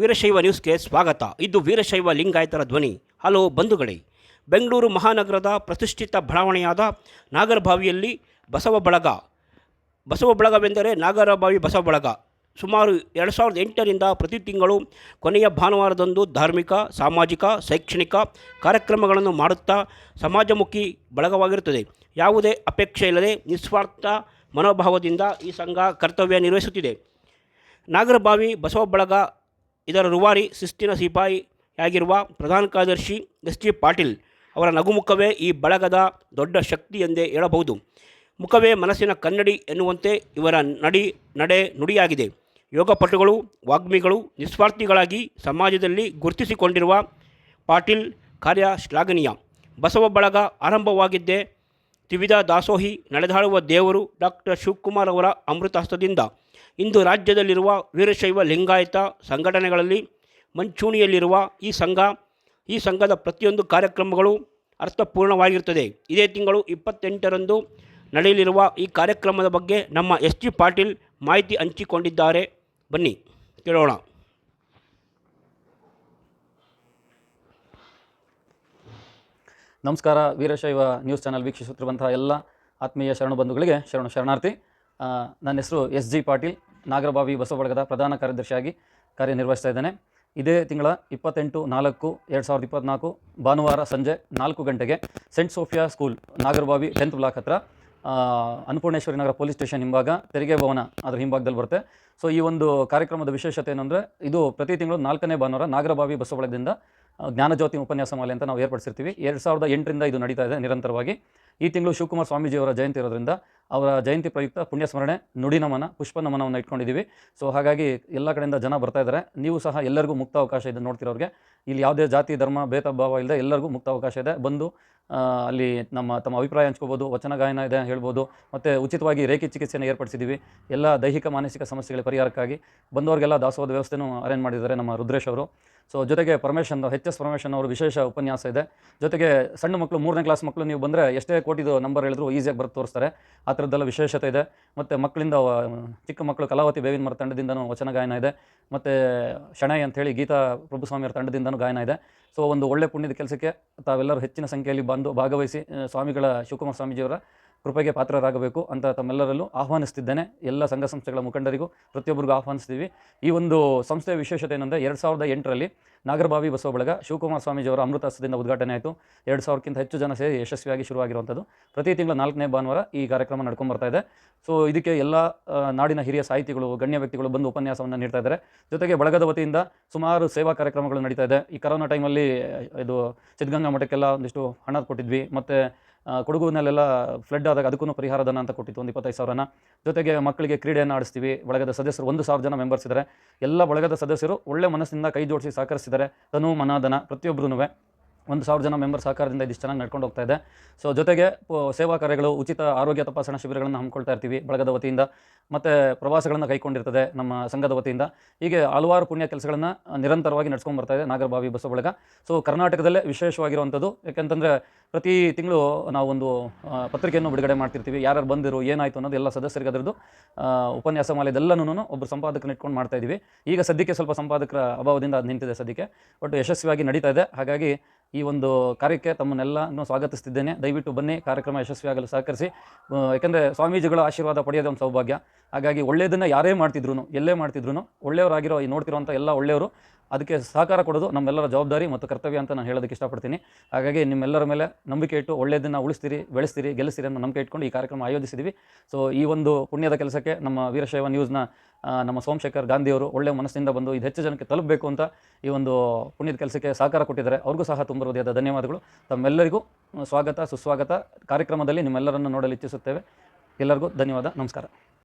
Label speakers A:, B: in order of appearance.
A: ವೀರಶೈವ ನ್ಯೂಸ್ಗೆ ಸ್ವಾಗತ. ಇದು ವೀರಶೈವ ಲಿಂಗಾಯತರ ಧ್ವನಿ. ಹಲೋ ಬಂಧುಗಳೇ, ಬೆಂಗಳೂರು ಮಹಾನಗರದ ಪ್ರತಿಷ್ಠಿತ ಬಡಾವಣೆಯಾದ ನಾಗರಭಾವಿಯಲ್ಲಿ ಬಸವ ಬಳಗ. ಬಸವ ಬಳಗವೆಂದರೆ ನಾಗರಭಾವಿ ಬಸವ ಬಳಗ. ಸುಮಾರು ಎರಡು ಸಾವಿರದ ಎಂಟರಿಂದ ಪ್ರತಿ ತಿಂಗಳು ಕೊನೆಯ ಭಾನುವಾರದಂದು ಧಾರ್ಮಿಕ, ಸಾಮಾಜಿಕ, ಶೈಕ್ಷಣಿಕ ಕಾರ್ಯಕ್ರಮಗಳನ್ನು ಮಾಡುತ್ತಾ ಸಮಾಜಮುಖಿ ಬಳಗವಾಗಿರುತ್ತದೆ. ಯಾವುದೇ ಅಪೇಕ್ಷೆ ಇಲ್ಲದೆ ನಿಸ್ವಾರ್ಥ ಮನೋಭಾವದಿಂದ ಈ ಸಂಘ ಕರ್ತವ್ಯ ನಿರ್ವಹಿಸುತ್ತಿದೆ. ನಾಗರಭಾವಿ ಬಸವ ಬಳಗ ಇದರ ರೂವಾರಿ ಶಿಸ್ತಿನ ಸಿಪಾಯಿಯಾಗಿರುವ ಪ್ರಧಾನ ಕಾರ್ಯದರ್ಶಿ ಎಸ್ ಜಿ ಪಾಟೀಲ್ ಅವರ ನಗುಮುಖವೇ ಈ ಬಳಗದ ದೊಡ್ಡ ಶಕ್ತಿ ಎಂದೇ ಹೇಳಬಹುದು. ಮುಖವೇ ಮನಸ್ಸಿನ ಕನ್ನಡಿ ಎನ್ನುವಂತೆ ಇವರ ನಡಿ, ನಡೆ ನುಡಿಯಾಗಿದೆ. ಯೋಗಪಟುಗಳು, ವಾಗ್ಮಿಗಳು, ನಿಸ್ವಾರ್ಥಿಗಳಾಗಿ ಸಮಾಜದಲ್ಲಿ ಗುರುತಿಸಿಕೊಂಡಿರುವ ಪಾಟೀಲ್ ಕಾರ್ಯ ಶ್ಲಾಘನೀಯ ಬಸವ ಬಳಗ ಆರಂಭವಾಗಿದ್ದೇ ತ್ರಿವಿಧ ದಾಸೋಹಿ ನಡೆದಾಡುವ ದೇವರು ಡಾಕ್ಟರ್ ಶಿವಕುಮಾರ್ ಅವರ ಅಮೃತಹಸ್ತದಿಂದ ಇಂದು ರಾಜ್ಯದಲ್ಲಿರುವ ವೀರಶೈವ ಲಿಂಗಾಯತ ಸಂಘಟನೆಗಳಲ್ಲಿ ಮಂಚೂಣಿಯಲ್ಲಿರುವ ಈ ಸಂಘ, ಈ ಸಂಘದ ಪ್ರತಿಯೊಂದು ಕಾರ್ಯಕ್ರಮಗಳು ಅರ್ಥಪೂರ್ಣವಾಗಿರುತ್ತದೆ. ಇದೇ ತಿಂಗಳು ಇಪ್ಪತ್ತೆಂಟರಂದು ನಡೆಯಲಿರುವ ಈ ಕಾರ್ಯಕ್ರಮದ ಬಗ್ಗೆ ನಮ್ಮ ಎಸ್ ಜಿ ಪಾಟೀಲ್ ಮಾಹಿತಿ ಹಂಚಿಕೊಂಡಿದ್ದಾರೆ. ಬನ್ನಿ, ಕೇಳೋಣ.
B: ನಮಸ್ಕಾರ ವೀರಶೈವ ನ್ಯೂಸ್ ಚಾನಲ್ ವೀಕ್ಷಿಸುತ್ತಿರುವಂತಹ ಎಲ್ಲ ಆತ್ಮೀಯ ಶರಣ ಬಂಧುಗಳಿಗೆ ಶರಣ ಶರಣಾರ್ಥಿ. ನನ್ನ ಹೆಸರು ಎಸ್ ಜಿ ಪಾಟೀಲ್ ನಾಗರಬಾವಿ ಬಸವಬಳಗದ ಪ್ರಧಾನ ಕಾರ್ಯದರ್ಶಿಯಾಗಿ ಕಾರ್ಯನಿರ್ವಹಿಸ್ತಾ ಇದ್ದೇನೆ. ಇದೇ ತಿಂಗಳ ಇಪ್ಪತ್ತೆಂಟು ನಾಲ್ಕು ಎರಡು ಸಾವಿರದ ಇಪ್ಪತ್ತ್ನಾಲ್ಕು ಭಾನುವಾರ ಸಂಜೆ ನಾಲ್ಕು ಗಂಟೆಗೆ saint Sophia school Nagarbhavi tenth block ಹತ್ರ ಅನ್ನಪೂರ್ಣೇಶ್ವರಿ ನಗರ ಪೊಲೀಸ್ ಸ್ಟೇಷನ್ ಹಿಂಭಾಗ ತೆರಿಗೆ ಭವನ ಅದರ ಹಿಂಭಾಗದಲ್ಲಿ ಬರುತ್ತೆ. ಸೊ ಈ ಒಂದು ಕಾರ್ಯಕ್ರಮದ ವಿಶೇಷತೆ ಏನಂದರೆ ಇದು ಪ್ರತಿ ತಿಂಗಳು ನಾಲ್ಕನೇ ಭಾನುವಾರ ನಾಗರಬಾವಿ ಬಸವ ಬಳಗದಿಂದ ಆ, ಜ್ಞಾನಜ್ಯೋತಿ ಉಪನ್ಯಾಸ ಮಾಲೆ ಅಂತ ನಾವು ಏರ್ಪಡಿಸಿರ್ತೀವಿ. ಎರಡು ಸಾವಿರದ ಎಂಟರಿಂದ ಇದು ನಡೀತಾ ಇದೆ ನಿರಂತರವಾಗಿ. ಈ ತಿಂಗಳು ಶಿವಕುಮಾರ್ ಸ್ವಾಮೀಜಿಯವರ ಜಯಂತಿ ಇರೋದ್ರಿಂದ ಅವರ ಜಯಂತಿ ಪ್ರಯುಕ್ತ ಪುಣ್ಯ ಸ್ಮರಣೆ ನುಡಿ ನಮನ ಪುಷ್ಪ ನಮನವನ್ನು ಇಟ್ಕೊಂಡಿದ್ದೀವಿ ಸೊ ಹಾಗಾಗಿ ಎಲ್ಲ ಕಡೆಯಿಂದ ಜನ ಬರ್ತಾ ಇದ್ದಾರೆ ನೀವು ಸಹ ಎಲ್ಲರಿಗೂ ಮುಕ್ತ ಅವಕಾಶ ಇದೆ ನೋಡ್ತಿರೋರಿಗೆ. ಇಲ್ಲಿ ಯಾವುದೇ ಜಾತಿ, ಧರ್ಮ, ಭೇದ, ಭಾವ ಇಲ್ಲದೆ ಎಲ್ಲರಿಗೂ ಮುಕ್ತ ಅವಕಾಶ ಇದೆ. ಬಂದು ಅಲ್ಲಿ ನಮ್ಮ ತಮ್ಮ ಅಭಿಪ್ರಾಯ ಹಂಚ್ಕೋಬೋದು, ವಚನ ಗಾಯನ ಇದೆ ಹೇಳ್ಬೋದು, ಮತ್ತು ಉಚಿತವಾಗಿ ರೇಖೆ ಚಿಕಿತ್ಸೆಯನ್ನು ಏರ್ಪಡಿಸಿದ್ದೀವಿ. ಎಲ್ಲ ದೈಹಿಕ, ಮಾನಸಿಕ ಸಮಸ್ಯೆಗಳ ಪರಿಹಾರಕ್ಕಾಗಿ ಬಂದವರಿಗೆಲ್ಲ ದಾಸೋಹದ ವ್ಯವಸ್ಥೆನೂ ಅರೇಂಜ್ ಮಾಡಿದ್ದಾರೆ ನಮ್ಮ ರುದ್ರೇಶ್ ಅವರು. ಸೊ ಜೊತೆಗೆ ಪರಮೇಶನ್ ಎಚ್ ಎಸ್ ಪರಮೇಶನ್ ಅವರು ವಿಶೇಷ ಉಪನ್ಯಾಸ ಇದೆ. ಜೊತೆಗೆ ಸಣ್ಣ ಮಕ್ಕಳು ಮೂರನೇ ಕ್ಲಾಸ್ ಮಕ್ಕಳು ನೀವು ಬಂದರೆ ಎಷ್ಟೇ ಕೋಟಿದು ನಂಬರ್ ಹೇಳಿದ್ರು ಈಸಿಯಾಗಿ ಬರೆದು ತೋರಿಸ್ತಾರೆ. ಆ ಥರದ್ದೆಲ್ಲ ವಿಶೇಷತೆ ಇದೆ. ಮತ್ತು ಮಕ್ಕಳಿಂದ ಚಿಕ್ಕ ಮಕ್ಕಳು ಕಲಾವತಿ ಬೇವಿನ ಮರ ತಂಡದಿಂದನೂ ವಚನ ಗಾಯನ ಇದೆ. ಮತ್ತು ಶಣೈ ಅಂತೇಳಿ ಗೀತಾ ಪ್ರಭುಸ್ವಾಮಿಯವರ ತಂಡದಿಂದನೂ ಗಾಯನ ಇದೆ. ಸೊ ಒಂದು ಒಳ್ಳೆ ಪುಣ್ಯದ ಕೆಲಸಕ್ಕೆ ತಾವೆಲ್ಲರೂ ಹೆಚ್ಚಿನ ಸಂಖ್ಯೆಯಲ್ಲಿ ಬಂದು ಭಾಗವಹಿಸಿ ಸ್ವಾಮಿಗಳ ಶಿವಕುಮಾರ ಸ್ವಾಮೀಜಿಯವರ ಕೃಪೆಗೆ ಪಾತ್ರರಾಗಬೇಕು ಅಂತ ತಮ್ಮೆಲ್ಲರಲ್ಲೂ ಆಹ್ವಾನಿಸ್ತಿದ್ದೇನೆ ಎಲ್ಲ ಸಂಘ ಸಂಸ್ಥೆಗಳ ಮುಖಂಡರಿಗೂ, ಪ್ರತಿಯೊಬ್ಬರಿಗೂ ಆಹ್ವಾನಿಸ್ತೀವಿ. ಈ ಒಂದು ಸಂಸ್ಥೆಯ ವಿಶೇಷತೆ ಏನಂದರೆ ಎರಡು ಸಾವಿರದ ಎಂಟರಲ್ಲಿ ನಾಗರಬಾವಿ ಬಸವ ಬಳಗ ಶಿವಕುಮಾರ ಸ್ವಾಮೀಜಿಯವರ ಅಮೃತಹಸ್ತದಿಂದ ಉದ್ಘಾಟನೆ ಆಯಿತು. ಎರಡು ಸಾವಿರಕ್ಕಿಂತ ಹೆಚ್ಚು ಜನ ಸೇರಿ ಯಶಸ್ವಿಯಾಗಿ ಶುರುವಾಗಿರುವಂಥದ್ದು. ಪ್ರತಿ ತಿಂಗಳ ನಾಲ್ಕನೇ ಭಾನುವಾರ ಈ ಕಾರ್ಯಕ್ರಮ ನಡ್ಕೊಂಡು ಬರ್ತಾ ಇದೆ. ಸೊ ಇದಕ್ಕೆ ಎಲ್ಲ ನಾಡಿನ ಹಿರಿಯ ಸಾಹಿತಿಗಳು, ಗಣ್ಯ ವ್ಯಕ್ತಿಗಳು ಬಂದು ಉಪನ್ಯಾಸವನ್ನು ನೀಡ್ತಾ ಇದ್ದಾರೆ. ಜೊತೆಗೆ ಬಳಗದ ವತಿಯಿಂದ ಸುಮಾರು ಸೇವಾ ಕಾರ್ಯಕ್ರಮಗಳು ನಡೀತಾ ಇದೆ. ಈ ಕರೋನಾ ಟೈಮಲ್ಲಿ ಇದು ಸಿದ್ಧಗಂಗಾ ಮಠಕ್ಕೆಲ್ಲ ಒಂದಿಷ್ಟು ಹಣ ಕೊಟ್ಟಿದ್ವಿ. ಮತ್ತು ಕೊಡಗುನಲ್ಲೆಲ್ಲ ಫ್ಲಡ್ ಆದಾಗ ಅದಕ್ಕೂ ಪರಿಹಾರ ಧನ ಅಂತ ಕೊಟ್ಟಿತ್ತು ಒಂದು ಇಪ್ಪತ್ತೈದು ಸಾವಿರನ. ಜೊತೆಗೆ ಮಕ್ಕಳಿಗೆ ಕ್ರೀಡೆಯನ್ನು ಆಡಿಸ್ತೀವಿ. ಬಳಗದ ಸದಸ್ಯರು ಒಂದು ಸಾವಿರ ಜನ ಮೆಂಬರ್ಸ್ ಇದ್ದಾರೆ ಎಲ್ಲ ಬಳಗದ ಸದಸ್ಯರು ಒಳ್ಳೆ ಮನಸ್ಸಿನಿಂದ ಕೈ ಜೋಡಿಸಿ ಸಹಕರಿಸಿದ್ದಾರೆ. ತನು ಮನಾಧನ ಧನ ಪ್ರತಿಯೊಬ್ಬರೂ ಒಂದು ಸಾವಿರ ಜನ ಮೆಂಬರ್ ಸಹಕಾರದಿಂದ ಇದಿಷ್ಟು ಚೆನ್ನಾಗಿ ನಡ್ಕೊಂಡು ಹೋಗ್ತಾ ಇದೆ. ಸೊ ಜೊತೆಗೆ ಸೇವಾ ಕಾರ್ಯಗಳು, ಉಚಿತ ಆರೋಗ್ಯ ತಪಾಸಣಾ ಶಿಬಿರಗಳನ್ನು ಹಮ್ಮಿಕೊಳ್ತಾ ಇರ್ತೀವಿ, ಬಳಗದ ವತಿಯಿಂದ. ಮತ್ತು ಪ್ರವಾಸಗಳನ್ನು ಕೈಕೊಂಡಿರ್ತದೆ ನಮ್ಮ ಸಂಘದ ವತಿಯಿಂದ. ಹೀಗೆ ಹಲವಾರು ಪುಣ್ಯ ಕೆಲಸಗಳನ್ನು ನಿರಂತರವಾಗಿ ನಡ್ಸ್ಕೊಂಡು ಬರ್ತಾ ಇದೆ ನಾಗರಬಾವಿ ಬಸವ ಬಳಗ ಸೊ ಕರ್ನಾಟಕದಲ್ಲೇ ವಿಶೇಷವಾಗಿರುವಂಥದ್ದು, ಯಾಕೆಂತಂದರೆ ಪ್ರತಿ ತಿಂಗಳು ನಾವು ಒಂದು ಪತ್ರಿಕೆಯನ್ನು ಬಿಡುಗಡೆ ಮಾಡ್ತಿರ್ತೀವಿ. ಯಾರ್ಯಾರು ಬಂದಿರು, ಏನಾಯಿತು ಅನ್ನೋದು ಎಲ್ಲ ಸದಸ್ಯರಿಗೆ ಅದರದ್ದು ಉಪನ್ಯಾಸ ಮಾಲೆದೆಲ್ಲನೂ ಒಬ್ಬರು ಸಂಪಾದಕನ ಇಟ್ಕೊಂಡು ಮಾಡ್ತಾ ಇದ್ದೀವಿ ಈಗ ಸದ್ಯಕ್ಕೆ ಸ್ವಲ್ಪ ಸಂಪಾದಕರ ಅಭಾವದಿಂದ ಅದು ನಿಂತಿದೆ ಸದ್ಯಕ್ಕೆ. ಬಟ್ ಯಶಸ್ವಿಯಾಗಿ ನಡೀತಾ ಇದೆ. ಹಾಗಾಗಿ ಈ ಒಂದು ಕಾರ್ಯಕ್ಕೆ ತಮ್ಮನ್ನೆಲ್ಲನೂ ಸ್ವಾಗತಿಸ್ತಿದ್ದೇನೆ. ದಯವಿಟ್ಟು ಬನ್ನಿ, ಕಾರ್ಯಕ್ರಮ ಯಶಸ್ವಿಯಾಗಲು ಸಹಕರಿಸಿ. ಯಾಕೆಂದರೆ ಸ್ವಾಮೀಜಿಗಳ ಆಶೀರ್ವಾದ ಪಡೆಯೋದೇ ಒಂದು ಸೌಭಾಗ್ಯ. ಹಾಗಾಗಿ ಒಳ್ಳೆಯದನ್ನು ಯಾರೇ ಮಾಡ್ತಿದ್ರು ಎಲ್ಲೇ ಮಾಡ್ತಿದ್ರು ಒಳ್ಳೆಯವರಾಗಿರೋ ಈ ನೋಡ್ತಿರುವಂಥ ಎಲ್ಲ ಒಳ್ಳೆಯವರು ಅದಕ್ಕೆ ಸಹಕಾರ ಕೊಡೋದು ನಮ್ಮೆಲ್ಲರ ಜವಾಬ್ದಾರಿ ಮತ್ತು ಕರ್ತವ್ಯ ಅಂತ ನಾನು ಹೇಳೋದಕ್ಕೆ ಇಷ್ಟಪಡ್ತೀನಿ. ಹಾಗಾಗಿ ನಿಮ್ಮೆಲ್ಲರ ಮೇಲೆ ನಂಬಿಕೆ ಇಟ್ಟು ಒಳ್ಳೆಯದನ್ನು ಉಳಿಸ್ತೀರಿ, ಬೆಳೆಸ್ತೀರಿ, ಗೆಲ್ಲಿಸ್ತೀರಿ ಅನ್ನೋ ನಂಬಿಕೆ ಇಟ್ಕೊಂಡು ಈ ಕಾರ್ಯಕ್ರಮ ಆಯೋಜಿಸಿದ್ದೀವಿ ಸೊ ಈ ಒಂದು ಪುಣ್ಯದ ಕೆಲಸಕ್ಕೆ ನಮ್ಮ ವೀರಶೈವ ನ್ಯೂಸ್ನ ನಮ್ಮ ಸೋಮಶೇಖರ್ ಗಾಂಧಿಯವರು ಒಳ್ಳೆಯ ಮನಸ್ಸಿನಿಂದ ಬಂದು ಇದು ಹೆಚ್ಚು ಜನಕ್ಕೆ ತಲುಪಬೇಕು ಅಂತ ಈ ಒಂದು ಪುಣ್ಯದ ಕೆಲಸಕ್ಕೆ ಸಹಕಾರ ಕೊಟ್ಟಿದ್ದಾರೆ. ಅವ್ರಿಗೂ ಸಹ ತುಂಬ ಧನ್ಯವಾದಗಳು. ತಮ್ಮೆಲ್ಲರಿಗೂ ಸ್ವಾಗತ, ಸುಸ್ವಾಗತ. ಕಾರ್ಯಕ್ರಮದಲ್ಲಿ ನಿಮ್ಮೆಲ್ಲರನ್ನು ನೋಡಲು ಇಚ್ಛಿಸುತ್ತೇವೆ. ಎಲ್ಲರಿಗೂ ಧನ್ಯವಾದ. ನಮಸ್ಕಾರ.